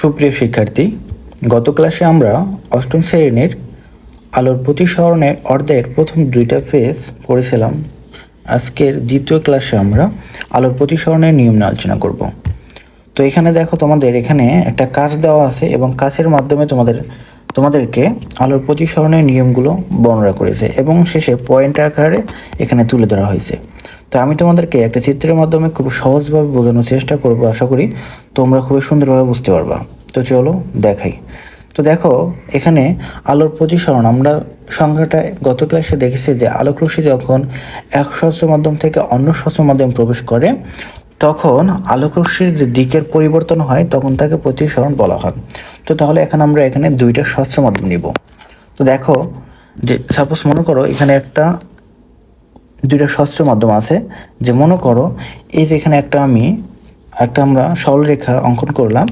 সুপ্রিয় শিক্ষার্থী, গত ক্লাসে আমরা অষ্টম শ্রেণির আলোর প্রতিসরণের অর্ধের প্রথম দুইটা ফেজ করেছিলাম। আজকের দ্বিতীয় ক্লাসে আমরা আলোর প্রতিসরণের নিয়ম নিয়ে আলোচনা করব। তো এখানে দেখো তোমাদের এখানে একটা কাজ দেওয়া আছে এবং কাজের মাধ্যমে তোমাদের, তোমাদেরকে আলোর প্রতিসরণের নিয়মগুলো বর্ণনা করেছে এবং শেষে পয়েন্ট আকারে এখানে তুলে ধরা হয়েছে। তো আমি তোমাদেরকে একটা চিত্রের মাধ্যমে খুব সহজভাবে বোঝানোর চেষ্টা করব, আশা করি তোমরা খুবই সুন্দরভাবে বুঝতে পারবা। তো চলো দেখাই। তো দেখো, এখানে আলোর প্রতিসরণ, আমরা সংখ্যাটা গত ক্লাসে দেখেছি যে আলোক রশ্মি যখন এক স্বচ্ছ মাধ্যম থেকে অন্য স্বচ্ছ মাধ্যমে প্রবেশ করে, তখন আলোক রশ্মির যে দিকের পরিবর্তন হয়, তখন তাকে প্রতিসরণ বলা হয়। তো তাহলে এখন আমরা এখানে দুইটা স্বচ্ছ মাধ্যম নিব। তো দেখো, যে সাপোজ মনে করো এখানে একটা দুইটা স্বচ্ছ মাধ্যম আছে, যে মনে করো এই যে এখানে একটা আমি, একটা আমরা সরলরেখা অঙ্কন করলাম,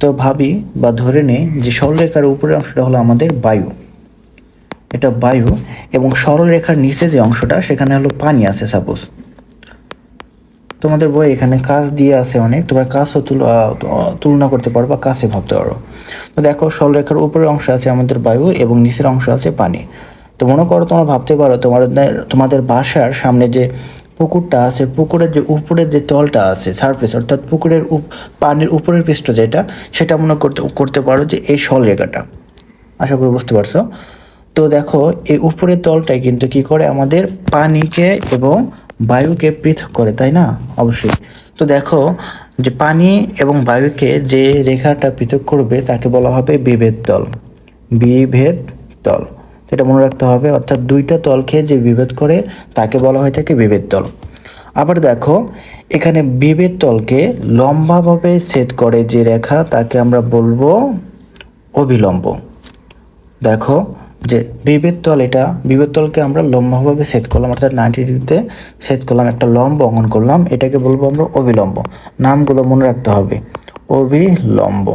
তো ভাবি বা ধরে নেই যে সরলরেখার উপরের অংশটা হলো আমাদের বায়ু। এটা বায়ু এবং সরলরেখার নিচে যে অংশটা, সেখানে হলো পানি আছে সাপোজ তোমাদের বই এখানে কাজ দিয়ে আছে অনেক, তোমার কাজও তুল- তুলনা করতে পারো বা কাছে ভাবতে পারো। তো দেখো, সরলরেখার উপরের অংশ আছে আমাদের বায়ু এবং নিচের অংশ আছে পানি। তো মনে করো তোমরা ভাবতে পারো, তোমাদের তোমাদের বাসার সামনে যে পুকুরটা আছে, পুকুরের যে উপরের যে তলটা আছে সারফেস অর্থাৎ পুকুরের পানির উপরের পৃষ্ঠ যেটা, সেটা মনে করতে করতে পারো যে এই সরলরেখাটা আশা করি বুঝতে পারছ? তো দেখো, এই উপরের তলটাই কিন্তু কি করে আমাদের পানিকে এবং বায়ুকে পৃথক করে, তাই না? অবশ্যই। তো দেখো, যে পানি এবং বায়ুকে যে রেখাটা পৃথক করবে, তাকে বলা হবে বিভেদ তল। বিভেদ তল। এটা মনে রাখতে হবে। অর্থাৎ দুইটা তলকে যে বিভেদ করে, তাকে বলা হয়ে থাকে বিভেদ তল। আবার দেখো, এখানে বিভেদ তলকে লম্বাভাবে ছেদ করে যে রেখা, তাকে আমরা বলব অবিলম্ব। দেখো, যে বিভেদ তল এটা, বিভেদ তলকে আমরা লম্বাভাবে সেট করলাম, অর্থাৎ নাইনটি ডিগ্রিতে সেট করলাম, একটা লম্ব অঙ্কন করলাম, এটাকে বলব আমরা অবিলম্ব। নামগুলো মনে রাখতে হবে, অবিলম্ব।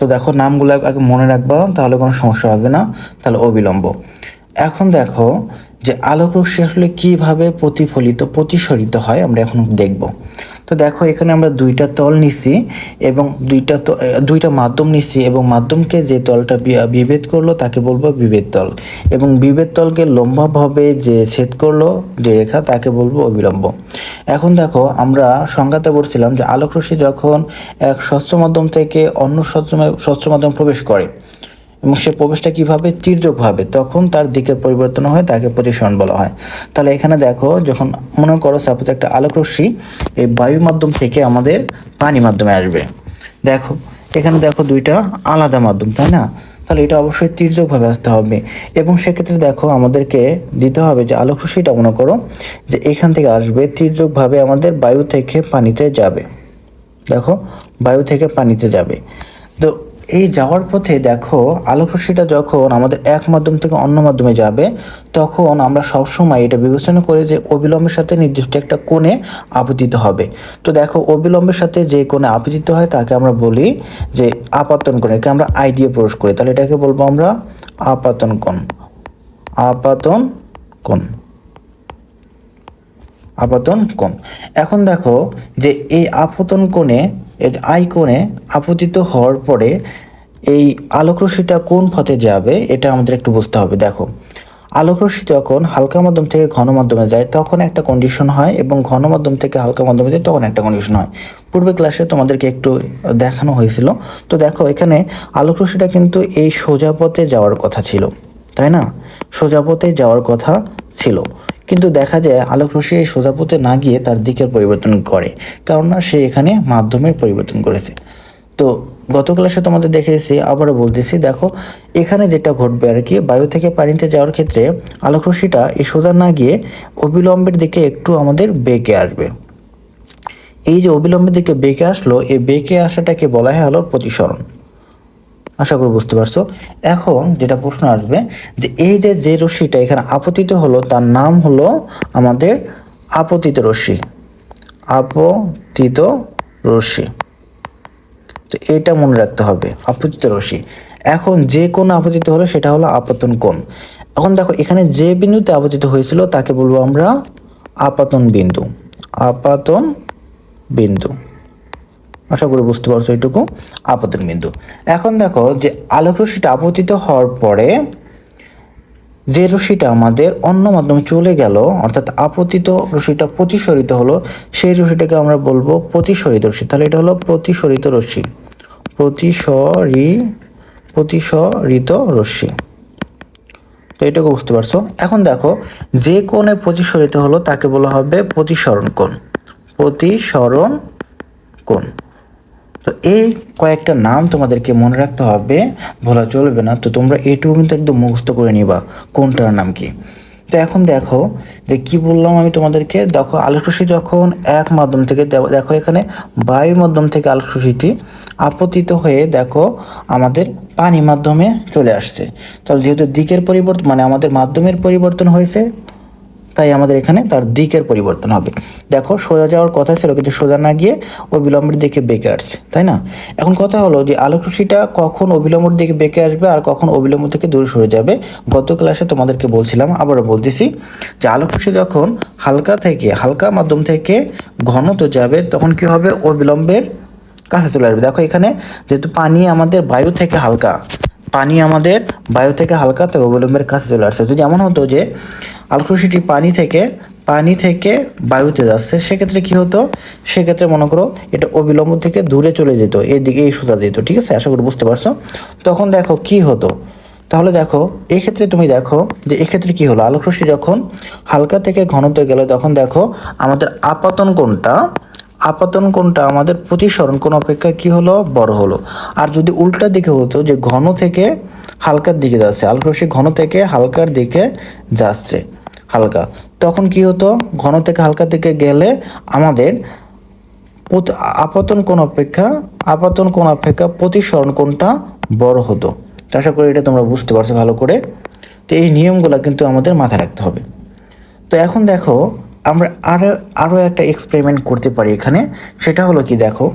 তো দেখো নামগুলো আগে মনে রাখবা, তাহলে কোনো সমস্যা হবে না, তাহলে অবিলম্ব। এখন দেখো যে আলোক রশ্মি আসলে কীভাবে প্রতিফলিত, প্রতিসরিত হয়, আমরা এখন দেখব। তো দেখো, এখানে আমরা দুইটা তল নিছি এবং দুইটা দুইটা মাধ্যম নিছি এবং মাধ্যমকে যে তলটা বিভেদ করল তাকে বলব বিভেদ তল। এবং বিভেদ তলকে লম্বাভাবে যে ছেদ করল যে রেখা তাকে বলব অবিলম্ব। এখন দেখো, আমরা সংজ্ঞাতে বলছিলাম যে আলোক রশ্মি যখন এক স্বচ্ছ মাধ্যম থেকে অন্য স্বচ্ছ স্বচ্ছ মাধ্যম প্রবেশ করে এবং সে প্রবেশটা কীভাবে? তির্যকভাবে। তখন তার দিকের পরিবর্তন হয়, তাকে প্রতিসরণ বলা হয়। তাহলে এখানে দেখো, যখন মনে করো সাপোজ একটা আলোক রশ্মি এই বায়ু মাধ্যম থেকে আমাদের পানি মাধ্যমে আসবে। দেখো, এখানে দেখো দুইটা আলাদা মাধ্যম, তাই না? তাহলে এটা অবশ্যই তির্যকভাবে আসতে হবে। এবং সেক্ষেত্রে দেখো আমাদেরকে দিতে হবে যে আলোক রশ্মিটা মনে করো যে এখান থেকে আসবে, তির্যকভাবে আমাদের বায়ু থেকে পানিতে যাবে। দেখো, বায়ু থেকে পানিতে যাবে। তো এই যাওয়ার পথে দেখো আলোক রশ্মিটা যখন আমাদের এক মাধ্যম থেকে অন্য মাধ্যমে যাবে, তখন আমরা সবসময় এটা বিবেচনা করি যে অবিলম্বের সাথে নির্দিষ্ট একটা কোণে আপতিত হবে। তো দেখো, অবিলম্বের সাথে যে কোণে আপতিত হয়, তাকে আমরা বলি যে আপাতন কোণ একে আমরা আই দিয়ে প্রবেশ করি। তাহলে এটাকে বলব আমরা আপাতন কোণ। আপাতন কোণ। আপাতন কোণ। এখন দেখো যে এই আপতন কোণে এর আই কোণে আপতিত হওয়ার পরে এই আলোক রশ্মিটা কোন পথে যাবে, এটা আমাদের একটু বুঝতে হবে। দেখো, আলোক রশ্মি যখন হালকা মাধ্যম থেকে ঘন মাধ্যমে যায়, তখন একটা কন্ডিশন হয় এবং ঘন মাধ্যম থেকে হালকা মাধ্যমে যায়, তখন একটা কন্ডিশন হয়। পূর্বে ক্লাসে তোমাদেরকে একটু দেখানো হয়েছিল। তো দেখো, এখানে আলোক রশ্মিটা কিন্তু এই সোজা পথে যাওয়ার কথা ছিল। তাই না? সোজাপথে যাওয়ার কথা ছিল। কিন্তু দেখা যায়, আলোক রশ্মি এই সোজাপথে না গিয়ে তার দিকের পরিবর্তন করে। কারণ না, সে এখানে মাধ্যমের পরিবর্তন করেছে। তো গত ক্লাসে তোমাদের দেখেছি আবারও বলতেছি, দেখো, এখানে যেটা ঘটবে আর কি, বায়ু থেকে পানিতে যাওয়ার ক্ষেত্রে আলোক রশ্মিটা এই সোজা না গিয়ে অবিলম্বের দিকে একটু আমাদের বেঁকে আসবে। এই যে অবিলম্বের দিকে বেঁকে আসলো, এই বেঁকে আসাটাকে বলা হয় আলোর প্রতিসরণ। আশা করি বুঝতে পারছ। এখন যেটা প্রশ্ন আসবে যে এই যে যে রশ্মিটা এখানে আপতিত হলো, তার নাম হলো আমাদের আপতিত রশ্মি। আপতিত রশ্মি। তো এটা মনে রাখতে হবে, আপতিত রশ্মি। এখন যে কোন আপতিত হলো, সেটা হলো আপতন কোণ। এখন দেখো, এখানে যে বিন্দুতে আপতিত হয়েছিল, তাকে বলব আমরা আপাতন বিন্দু। আপাতন বিন্দু। আশা করি বুঝতে পারছ এইটুকু আপতন বিন্দু। এখন দেখো যে আলোক রশ্মিটা আপতিত হওয়ার পরে যে রশ্মিটা আমাদের অন্য মাধ্যমে চলে গেল, অর্থাৎ আপতিত রশ্মিটা প্রতিসরিত হলো, সেই রশ্মিটাকে আমরা বলব প্রতিসরিত রশ্মি। তাহলে এটা হলো প্রতিসরিত রশ্মি। প্রতিসরি, প্রতিসরিত রশ্মি। তো এটাকে বুঝতে পারছ? এখন দেখো, যে কোণে প্রতিসরিত হলো তাকে বলা হবে প্রতিসরণ কোণ। প্রতিসরণ কোণ। তো এই কয়েকটা নাম তোমাদেরকে মনে রাখতে হবে, বলা চলবে না। তো তোমরা এটুকু কিন্তু একদম মুখস্থ করে নিবা, কোনটার নাম কি। তো এখন দেখো যে কি বললাম আমি তোমাদেরকে, দেখো আলোকরশ্মি যখন এক মাধ্যম থেকে, দেখো এখানে বায়ু মাধ্যম থেকে আলোকরশ্মিটি আপতিত হয়ে দেখো আমাদের পানি মাধ্যমে চলে আসছে। তাহলে যেহেতু দিকের পরিবর্তন মানে আমাদের মাধ্যমের পরিবর্তন হয়েছে তাই আমাদের এখানে তার দিকের পরিবর্তন হবে। দেখো, সোজা যাওয়ার কথা ছিল, কিন্তু সোজা না গিয়ে অবিলম্বের দিকে বেঁকে আসছে, তাই না? এখন কথা হলো যে আলোক রশ্মিটা কখন অবিলম্বর দিকে বেঁকে আসবে আর কখন অবিলম্ব থেকে দূরে সরে যাবে, গত ক্লাসে তোমাদেরকে বলছিলাম, আবারও বলতেছি যে আলোক রশ্মি যখন হালকা থেকে, হালকা মাধ্যম থেকে ঘনতে যাবে, তখন কি হবে? অবিলম্বের কাছে চলে আসবে। দেখো, এখানে যেহেতু পানি আমাদের বায়ু থেকে হালকা পানি আমাদের বায়ু থেকে হালকা তো অবলম্বের কাছে চলে আসছে। যদি এমন হতো যে আলোকরশ্মিটি পানি থেকে পানি থেকে বায়ুতে যাচ্ছে, সেক্ষেত্রে কি হতো? সেক্ষেত্রে মনে করো এটা অবিলম্ব থেকে দূরে চলে যেত, এদিকে এই সোজা যেত ঠিক আছে? আশা করি বুঝতে পারছ? তখন দেখো কি হতো? তাহলে দেখো, এক্ষেত্রে তুমি দেখো যে এক্ষেত্রে কি হলো? আলোকরশ্মি যখন হালকা থেকে ঘনত্ব গেল, তখন দেখো আমাদের আপাতন কোণটা আপাতন কোণটা আমাদের প্রতিসরণ কোণ অপেক্ষা কি হলো? বড় হলো। আর যদি উল্টা দিকে হতো, যে ঘন থেকে হালকার দিকে যাচ্ছে আলোকরশ্মি ঘন থেকে হালকার দিকে যাচ্ছে, হালকা, তখন কি হতো? ঘন থেকে হালকার দিকে গেলে আমাদের আপাতন কোণ অপেক্ষা, আপাতন কোণ অপেক্ষা, প্রতিসরণ কোণটা বড় হতো। আশা করি এটা তোমরা বুঝতে পারছ ভালো করে। তো এই নিয়মগুলো কিন্তু আমাদের মাথায় রাখতে হবে। তো এখন দেখো আমরা আরও আরও একটা এক্সপেরিমেন্ট করতে পারি এখানে। সেটা হলো কি, দেখো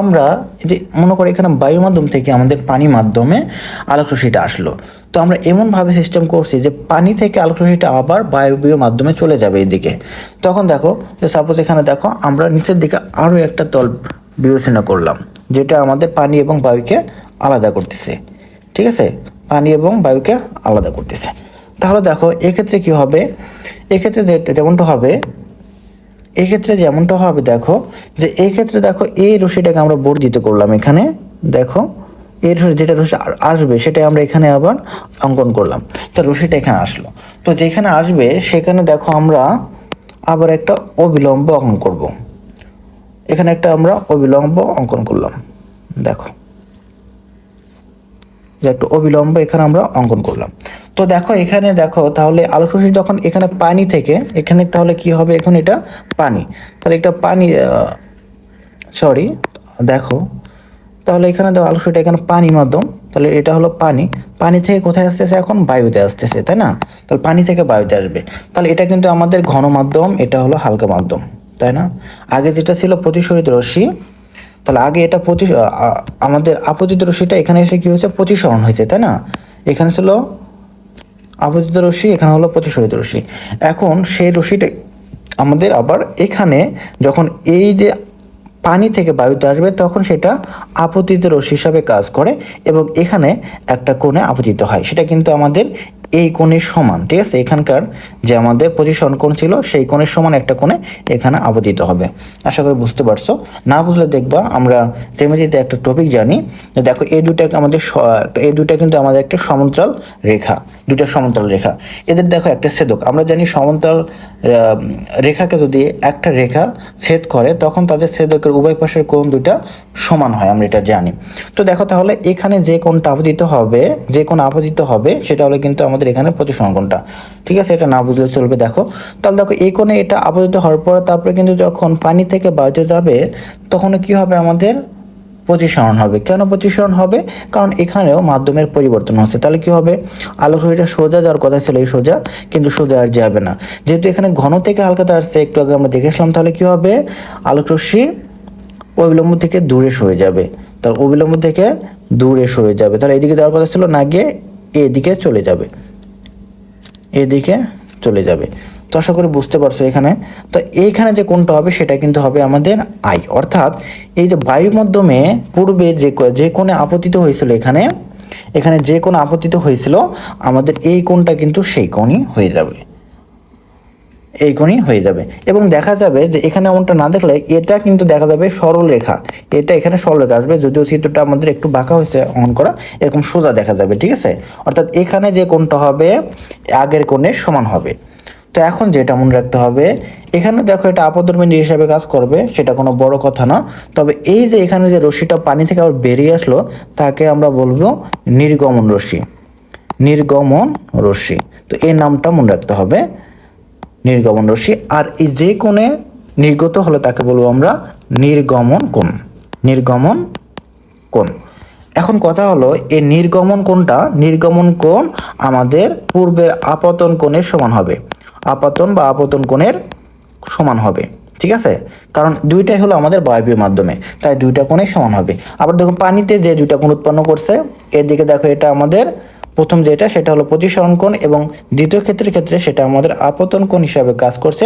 আমরা যে মনে করো এখানে বায়ু মাধ্যম থেকে আমাদের পানি মাধ্যমে আলোক রশ্মিটা আসলো। তো আমরা এমনভাবে সিস্টেম করছি যে পানি থেকে আলোক রশ্মিটা আবার বায়বীয় মাধ্যমে চলে যাবে এদিকে। তখন দেখো, যে সাপোজ এখানে দেখো, আমরা নিচের দিকে আরও একটা তল বিবেচনা করলাম, যেটা আমাদের পানি এবং বায়ুকে আলাদা করতেছে। ঠিক আছে? পানি এবং বায়ুকে আলাদা করতেছে। তাহলে দেখো, এক্ষেত্রে কি হবে? এক্ষেত্রে যেমনটা হবে, এক্ষেত্রে যেমনটা হবে, দেখো, যে এই ক্ষেত্রে দেখো, এই রশিটাকে আমরা বর্ধিত করলাম এখানে, দেখো এর যেটা রশি আসবে সেটাই আমরা এখানে আবার অঙ্কন করলাম। তো রশিটা এখানে আসলো। তো যেখানে আসবে, সেখানে দেখো আমরা আবার একটা অবিলম্ব অঙ্কন করব। এখানে একটা আমরা অবিলম্ব অঙ্কন করলাম, দেখো। যে একটা অবিলম্ব এখানে আমরা অঙ্কন করলাম। তো দেখো, এখানে দেখো, তাহলে রশ্মি যখন এখানে পানি থেকে, এখানে তাহলে কি হবে? এখন এটা পানি। তাহলে এটা পানি সরি দেখো, তাহলে এখানে আলোক রশ্মিটা এখানে পানি মাধ্যম তাহলে এটা হলো পানি। পানি থেকে কোথায় আসতেছে এখন? বায়ুতে আসতেছে, তাই না? তাহলে পানি থেকে বায়ুতে আসবে। তাহলে এটা কিন্তু আমাদের ঘন মাধ্যম এটা হলো হালকা মাধ্যম, তাই না? আগে যেটা ছিল প্রতিসরিত রশ্মি, তাহলে আগে এটা প্রতি আমাদের আপতিত রশ্মিটা এখানে এসে কি হয়েছে? প্রতিসরণ হয়েছে, তাই না? এখানে ছিল আপতিত রশ্মি, এখানে হলো প্রতিসরিত রশ্মি। এখন সেই রশ্মিটা আমাদের আবার এখানে যখন এই যে পানি থেকে বায়ুতে আসবে, তখন সেটা আপতিত রশ্মি হিসাবে কাজ করে এবং এখানে একটা কোণে আপতিত হয়। সেটা কিন্তু আমাদের এই কোণের সমান, ঠিক আছে? এখানকার যে আমাদের পজিশন কোণ ছিল, সেই কোণের সমান একটা কোণে এখানে আপতিত হবে। আশা করি বুঝতে পারছ। না বুঝলে দেখবা, আমরা জ্যামিতিতে একটা টপিক জানি। দেখো, এই দুটা আমাদের এই দুটা কিন্তু আমাদের একটা সমান্তরাল রেখা। দুটা সমান্তরাল রেখা। এদের দেখো একটা ছেদক। আমরা জানি সমান্তরাল রেখাকে যদি একটা রেখা ছেদ করে, তখন তাদের ছেদকের উভয় পাশের কোণ দুটা সমান হয়, আমরা এটা জানি। তো দেখো তাহলে এখানে যে কোণটা আপতিত হবে, যে কোণ আপতিত হবে, সেটা হলো কিন্তু আমাদের এখানে প্রতিসরণ কোণটা ঠিক আছে, এটা না বুঝলে চলবে, দেখো। তাহলে দেখো, এই কোণে এটা আপতিত হওয়ার পর তারপরে কিন্তু যখন পানি থেকে বায়ুতে যাবে, তখন কি হবে আমাদের? প্রতিসরণ হবে। কেন প্রতিসরণ হবে? কারণ এখানেও মাধ্যমের পরিবর্তন হচ্ছে। তাহলে কি হবে? আলোক রশ্মিটা সোজা যাওয়ার কথা ছিল, এই সোজা, কিন্তু সোজা আর যাবে না। যেহেতু এখানে ঘন থেকে হালকাতে আসছে, একটু আগে আমরা দেখে আসলাম, তাহলে কি হবে? আলোক রশ্মি অবিলম্ব থেকে দূরে সরে যাবে। তাহলে অবিলম্ব থেকে দূরে সরে যাবে। তাহলে এদিকে যাওয়ার কথা ছিল না গিয়ে এদিকে চলে যাবে। এদিকে চলে যাবে। তো আশা করি বুঝতে পারছ এখানে। তো এইখানে যে কোনটা হবে, সেটা কিন্তু হবে আমাদের আই। অর্থাৎ এই যে বায়ু মাধ্যমে পূর্বে যে যে কোণে আপতিত হয়েছিল এখানে এখানে যে কোণ আপতিত হয়েছিল, আমাদের এই কোণটা কিন্তু সেই কোণই হয়ে যাবে। এই কোণই হয়ে যাবে। এবং দেখা যাবে যে এখানে এমনটা না দেখলে এটা কিন্তু দেখা যাবে সরল রেখা এটা এখানে সরল রেখা আসবে, যদিও চিত্রটা আমাদের একটু বাঁকা হয়েছে অন করা, এরকম সোজা দেখা যাবে, ঠিক আছে? অর্থাৎ এখানে যে কোণটা হবে, আগের কোণের সমান হবে। তো এখন যেটা মনে রাখতে হবে, এখানে দেখো এটা আপদর্মিনী হিসাবে কাজ করবে, সেটা কোনো বড় কথা না। তবে এই যে এখানে যে রশ্মিটা পানি থেকে আবার বেরিয়ে আসলো, তাকে আমরা বলব নির্গমন রশ্মি। নির্গমন রশ্মি। তো এই নামটা মনে রাখতে হবে নির্গমন রশ্মি আর এই যে কোণে নির্গত হলে তাকে বলব আমরা নির্গমন কোণ। নির্গমন কোণ। এখন কথা হলো, এই নির্গমন কোণটা নির্গমন কোণ আমাদের পূর্বের আপতন কোণের সমান হবে। আপতন বা আপতন কোণের সমান হবে। ঠিক আছে? কারণ দুইটাই হলো আমাদের বায়বীয় মাধ্যমে, তাই দুইটা কোণে সমান হবে। আবার দেখুন, পানিতে যে দুইটা কোণ উৎপন্ন করছে, এদিকে দেখো এটা আমাদের প্রথম যেটা, সেটা হলো প্রতিসরণ কোণ এবং দ্বিতীয় ক্ষেত্রের ক্ষেত্রে সেটা আমাদের আপতন কোণ হিসাবে কাজ করছে।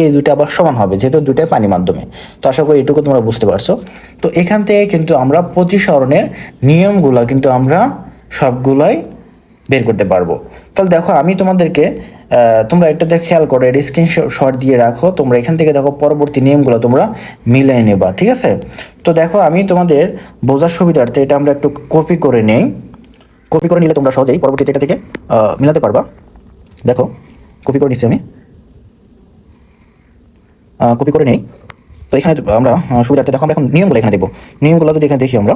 এই দুটো আবার সমান হবে, যেহেতু দুটাই পানি মাধ্যমে। তো আশা করি এটুকু তোমরা বুঝতে পারছ। তো এখান থেকে কিন্তু আমরা প্রতিসরণের নিয়মগুলো কিন্তু আমরা সবগুলাই বের করতে পারব। তাহলে দেখো, আমি তোমাদেরকে তোমরা এটাতে খেয়াল করো, এটা স্ক্রিন শট দিয়ে রাখো। তোমরা এখান থেকে দেখো, পরবর্তী নিয়মগুলো তোমরা মিলাই নেবা, ঠিক আছে? তো দেখো, আমি তোমাদের বোঝার সুবিধার্থে এটা আমরা একটু কপি করে নেই। কপি করে নিলে তোমরা সহজেই পরবর্তীতে এটা থেকে মিলাতে পারবা। দেখো কপি করে নিচ্ছি আমি। কপি করে নেই। তো এখানে আমরা সুবিধার্থে দেখো, আমরা এখন নিয়মগুলো এখানে দেখব। নিয়মগুলো যদি এখানে দেখি আমরা।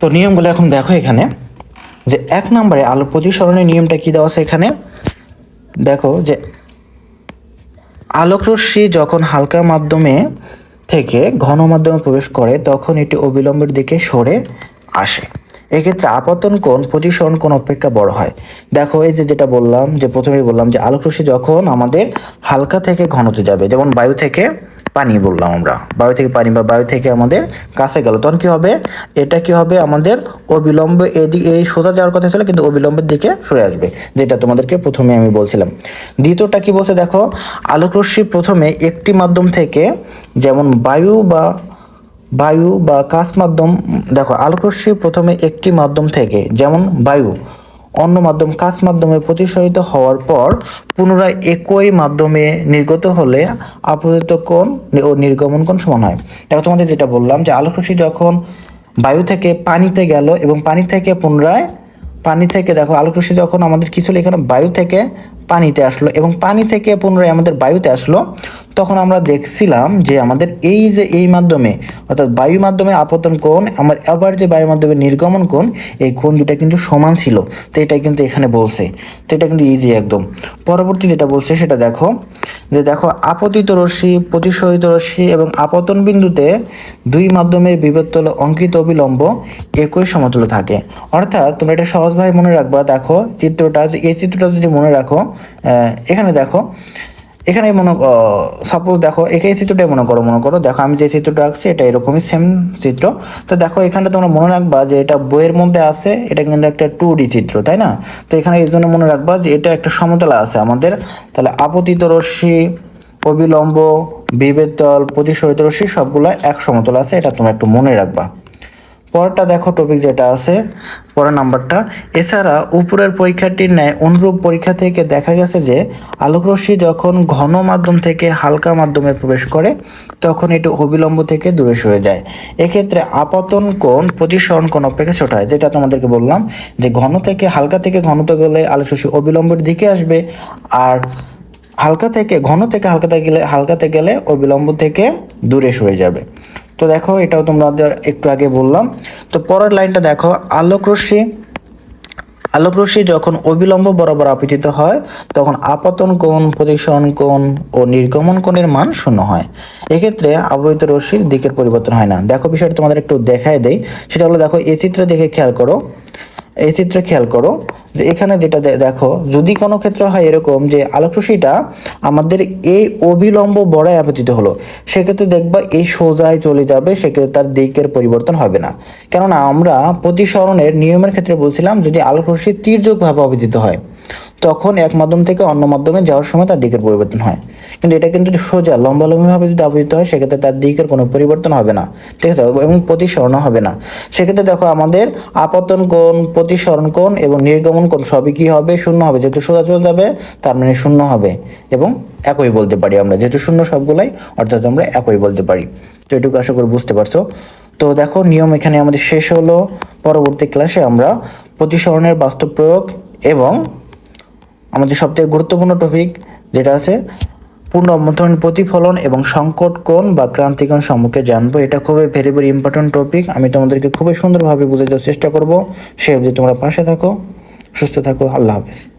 তো নিয়মগুলো এখন দেখো এখানে, যে এক নম্বরে আলো প্রতিসরণের নিয়মটা কি দেওয়া আছে এখানে? দেখো, যে আলোকরশ্মি যখন হালকা মাধ্যমে থেকে ঘন মাধ্যমে প্রবেশ করে তখন এটি অবিলম্বের দিকে সরে আসে। এক্ষেত্রে আপাতন কোণ, প্রতিসরণ কোণ অপেক্ষা বড় হয়। দেখো, এই যে যেটা বললাম, যে প্রথমেই বললাম যে আলোকরশ্মি যখন আমাদের হালকা থেকে ঘনতে যাবে, যেমন বায়ু থেকে পানি বললাম আমরা। বায়ু থেকে পানি বা বায়ু থেকে আমাদের কাছে গেল। তখন কি হবে? এটা কি হবে? আমাদের অবিলম্বে এদিকে, এই সোজা যাওয়ার কথা ছিল, কিন্তু অবিলম্বের দিকে সরে আসবে, যেটা তোমাদেরকে প্রথমে আমি বলছিলাম। দ্বিতীয়টা কি বলছে দেখো? আলোকরশ্মি প্রথমে একটি মাধ্যম থেকে যেমন বায়ু বা বায়ু বা কাচ মাধ্যম, দেখো, আলোকরশ্মি প্রথমে একটি মাধ্যম থেকে যেমন বায়ু অন্য মাধ্যম, কাজ মাধ্যমে প্রতিসরিত হওয়ার পর পুনরায় একই মাধ্যমে নির্গত হলে আপতিত কোণ ও নির্গমন কোণ সমান হয়। দেখো, তোমাদের যেটা বললাম যে আলোকরশ্মি যখন বায়ু থেকে পানিতে গেল এবং পানি থেকে পুনরায়, পানি থেকে দেখো, আলোকরশ্মি যখন আমাদের কিছু এখানে? বায়ু থেকে পানিতে আসলো এবং পানি থেকে পুনরায় আমাদের বায়ুতে আসলো, তখন আমরা দেখছিলাম যে আমাদের এই যে এই মাধ্যমে, অর্থাৎ বায়ু মাধ্যমে আপতন কোণ, আমার আবার যে বায়ু মাধ্যমে নির্গমন কোণ, এই কোণ দুটা কিন্তু সমান ছিল। তো এটা কিন্তু এখানে বলছে। তো এটা কিন্তু ইজি একদম। পরবর্তী যেটা বলছে সেটা দেখো, যে দেখো, আপতিত রশ্মি প্রতিসরিত রশ্মি এবং আপতন বিন্দুতে দুই মাধ্যমের বিবর্তন অঙ্কিত অবিলম্ব একই সমতুল্য থাকে। অর্থাৎ তোমরা এটা সহজভাবে মনে রাখবা। দেখো, চিত্রটা, এই চিত্রটা যদি মনে রাখো এখানে দেখো, এখানে মনে সাপোজ দেখো এখানে চিত্রটাই মনে করো মনে করো, দেখো আমি যে চিত্রটা আঁকছি, এটা এরকমই সেম চিত্র। তো দেখো এখানে তোমরা মনে রাখবা যে এটা বইয়ের মধ্যে আছে, এটা কিন্তু একটা টু চিত্র, তাই না? তো এখানে এই জন্য মনে রাখবা যে এটা একটা সমতলা আছে আমাদের। তাহলে আপতিত রশ্মি, অবিলম্ব বিবেতল প্রতিসরিত রশ্মি সবগুলো এক সমতল আছে, এটা তোমরা একটু মনে রাখবা। পরটা দেখো টপিক যেটা আছে পরের নাম্বারটা। এছাড়া উপরের পরীক্ষাটির ন্যায় অনুরূপ পরীক্ষা থেকে দেখা গেছে যে আলোকরশ্মি যখন ঘন মাধ্যম থেকে হালকা মাধ্যমে প্রবেশ করে, তখন এটি অবিলম্ব থেকে দূরে সরে যায়। এক্ষেত্রে আপতন কোণ প্রতিসরণ কোণ অপেক্ষা ছোট হয়, যেটা তোমাদেরকে বললাম যে, ঘন থেকে হালকা থেকে ঘনতে গেলে আলোকরশ্মি অবিলম্বের দিকে আসবে, আর হালকা থেকে, ঘন থেকে হালকাতে গেলে হালকাতে গেলে অবিলম্ব থেকে দূরে সরে যাবে। তো দেখো, এটাও তোমাদের একটু আগে বললাম। তো পরের লাইনটা দেখো, আলোক রশ্মি। আলোক রশ্মি যখন অবিলম্ব বরাবর আপতিত হয়, তখন আপতন কোণ, প্রতিসরণ কোণ ও নির্গমন কোণের মান শূন্য হয়। এক্ষেত্রে আবহিত রশ্মির দিকের পরিবর্তন হয় না। দেখো, বিষয়টা তোমাদের একটু দেখায় দেয় সেটা হলো, দেখো, এই চিত্র দেখে খেয়াল করো। এই চিত্রে খেয়াল করো যে এখানে যেটা দেখো, যদি কোনো ক্ষেত্রে হয় এরকম যে আলোকরশ্মিটা আমাদের এই অবিলম্ব বড়ায় আপতিত হলো, সেক্ষেত্রে দেখবা এই সোজায় চলে যাবে, সেক্ষেত্রে তার দিকের পরিবর্তন হবে না। কেননা আমরা প্রতিসরণের নিয়মের ক্ষেত্রে বলছিলাম যদি আলোকরশ্মি তীর্যকভাবে আপতিত হয় তখন এক মাধ্যম থেকে অন্য মাধ্যমে যাওয়ার সময় তার দিকের পরিবর্তন হয়। কিন্তু এটা কিন্তু সোজা, লম্বালম্বিভাবে যদি আবৃত হয়, সেক্ষেত্রে তার দিকের কোনো পরিবর্তন হবে না। ঠিক আছে? এবং প্রতিসরণ হবে না। সেক্ষেত্রে দেখো, আমাদের আপতন কোণ, প্রতিসরণ কোণ এবং নির্গমন কোণ সবই কি হবে? শূন্য হবে। যেহেতু সোজা চলে যাবে, তার মানে শূন্য হবে। এবং একই বলতে পারি আমরা। যেহেতু শূন্য সবগুলাই, অর্থাৎ আমরা একই বলতে পারি। তো এটুকু আশা করি বুঝতে পারছ। তো দেখো, নিয়ম এখানে আমাদের শেষ হলো। পরবর্তী ক্লাসে আমরা প্রতিসরণের বাস্তব প্রয়োগ এবং আমাদের সবথেকে গুরুত্বপূর্ণ টপিক যেটা আছে পূর্ণ অভ্যন্তরীণ প্রতিফলন এবং সংকট কোণ বা ক্রান্তিকোণ সম্মুখে জানব। এটা খুবই ভেরি ভেরি ইম্পর্টেন্ট টপিক আমি তোমাদেরকে খুবই সুন্দরভাবে বুঝে দেওয়ার চেষ্টা করব। সে অবধি তোমরা পাশে থাকো, সুস্থ থাকো। আল্লাহ হাফেজ।